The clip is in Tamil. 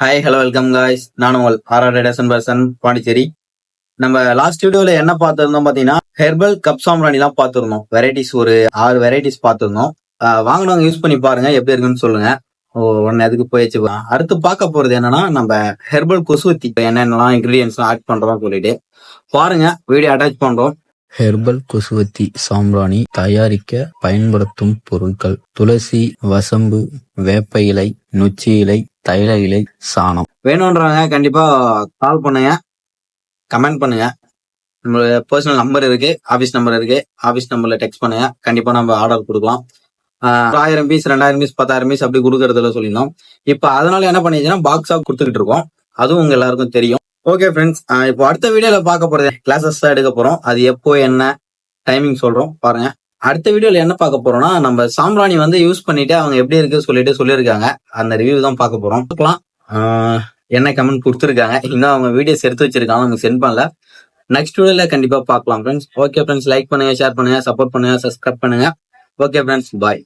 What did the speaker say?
ஹாய் ஹலோ வெல்கம் காய்ஸ் நான் உங்கள் ஆர்ஆர் டேசன் பர்சன் பாண்டிச்சேரி நம்ம லாஸ்ட் வீடியோல என்ன பார்த்துருந்தோம் பார்த்தீங்கன்னா ஹெர்பல் கப் சாம்பிராணிலாம் பார்த்துருந்தோம். வெரைட்டிஸ் ஒரு ஆறு வெரைட்டிஸ் பார்த்துருந்தோம். வாங்கினவங்க யூஸ் பண்ணி பாருங்க எப்படி இருக்குன்னு சொல்லுங்க. ஓ உடனே அதுக்கு போயிடுச்சு அடுத்து பார்க்க போறது என்னன்னா நம்ம ஹெர்பல் கொசுவத்தி. என்னென்னலாம் இன்கிரீடியன்ஸ்லாம் ஆட் பண்றோம் சொல்லிட்டு. பாருங்க வீடியோ அட்டாச் பண்றோம். ஹெர்பல் கொசுவத்தி சாம்பிராணி தயாரிக்க பயன்படுத்தும் பொருட்கள். துளசி வசம்பு வேப்ப இலை நொச்சி இலை தைல இலை சாணம். வேணுன்றவங்க கண்டிப்பா கால் பண்ணுங்க. கமெண்ட் பண்ணுங்க. நம்மளோட பர்சனல் நம்பர் இருக்கு ஆபீஸ் நம்பர் இருக்கு. ஆபீஸ் நம்பர்ல டெக்ஸ்ட் பண்ணுங்க. கண்டிப்பா நம்ம ஆர்டர் கொடுக்கலாம். ஆயிரம் பீஸ் ரெண்டாயிரம் பீஸ் பத்தாயிரம் பீஸ் அப்படி கொடுக்கறதுல சொல்லிடலாம். இப்ப அதனால என்ன பண்ணிச்சுன்னா பாக்ஸா கொடுத்துக்கிட்டு இருக்கோம். அதுவும் உங்க எல்லாருக்கும் தெரியும். ஓகே ஃப்ரெண்ட்ஸ் இப்போ அடுத்த வீடியோவில் பார்க்க போகிறது கிளாஸஸ் தான் எடுக்க போறோம். அது எப்போ என்ன டைமிங் சொல்றோம். பாருங்க. அடுத்த வீடியோவில் என்ன பார்க்க போகிறோம்னா நம்ம சாம்பிராணி வந்து யூஸ் பண்ணிட்டு அவங்க எப்படி இருக்கு சொல்லிட்டு சொல்லியிருக்காங்க. அந்த ரிவ்யூ தான் பார்க்க போறோம். பார்க்கலாம். என்ன கமெண்ட் கொடுத்துருக்காங்க? இன்னும் அவங்க வீடியோஸ் எடுத்து வச்சிருக்காங்க நமக்கு சென்ட் பண்ணல. நெக்ஸ்ட் வீடியோவில் கண்டிப்பாக பார்க்கலாம் ஃப்ரெண்ட்ஸ் ஓகே ஃப்ரெண்ட்ஸ் லைக் பண்ணுங்க ஷேர் பண்ணுங்க சப்போர்ட் பண்ணுங்கள் சப்ஸ்கிரைப் பண்ணுங்க. Okay friends bye